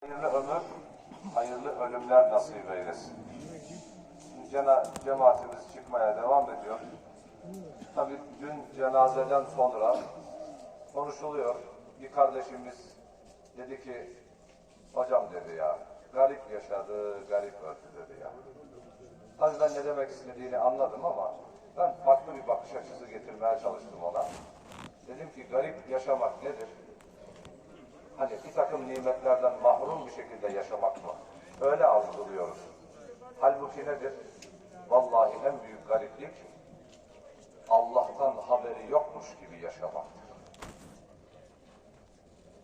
Hayırlı ömür, hayırlı ölümler nasip eylesin. Cena, cemaatimiz çıkmaya devam ediyor. Tabii dün cenazeden sonra konuşuluyor. Bir kardeşimiz dedi ki, hocam dedi ya, garip yaşadı, garip öldü dedi ya. Tabii ben ne demek istediğini anladım ama ben farklı bir bakış açısı getirmeye çalıştım ona. Dedim ki garip yaşamak nedir? Hani bir takım nimetlerden mahrum bir şekilde yaşamak mı? Öyle algılıyoruz. Halbuki nedir? Vallahi en büyük gariplik Allah'tan haberi yokmuş gibi yaşamaktır.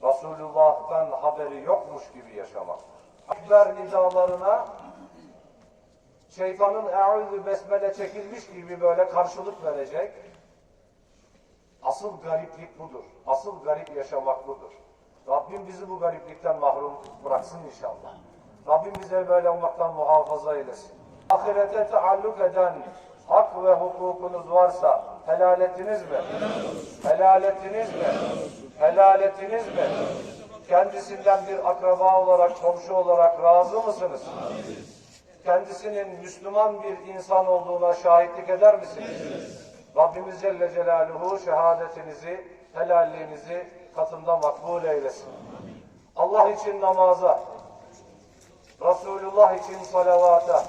Resulullah'tan haberi yokmuş gibi yaşamaktır. Ekber nidalarına şeytanın eûzü besmele çekilmiş gibi böyle karşılık verecek. Asıl gariplik budur. Asıl garip yaşamak budur. Rabbim bizi bu gariplikten mahrum bıraksın inşallah. Rabbim bize böyle olmaktan muhafaza eylesin. Ahirete taalluk eden hak ve hukukunuz varsa helal ettiniz mi? Helal ettiniz mi? Helal ettiniz mi? Kendisinden bir akraba olarak, komşu olarak razı mısınız? Kendisinin Müslüman bir insan olduğuna şahitlik eder misiniz? Rabbimiz Celle Celaluhu şehadetinizi, helalliğinizi katında makbul eylesin. Allah için namaza, Resulullah için salavata,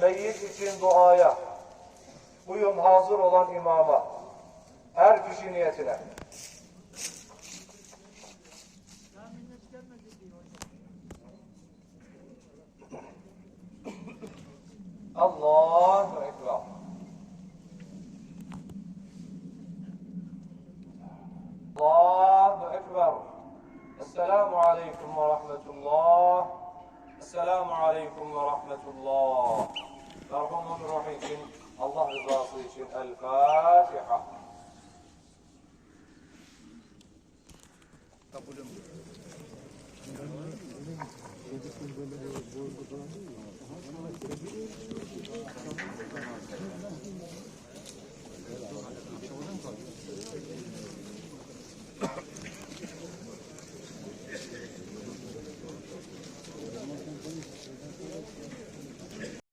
meyyit için duaya, uyun hazır olan imama, her kişi niyetine. Allahu عليكم ورحمة الله. السلام عليكم ورحمة الله. مرحوم روحي الله رضاسي الفاتحة. Thank you.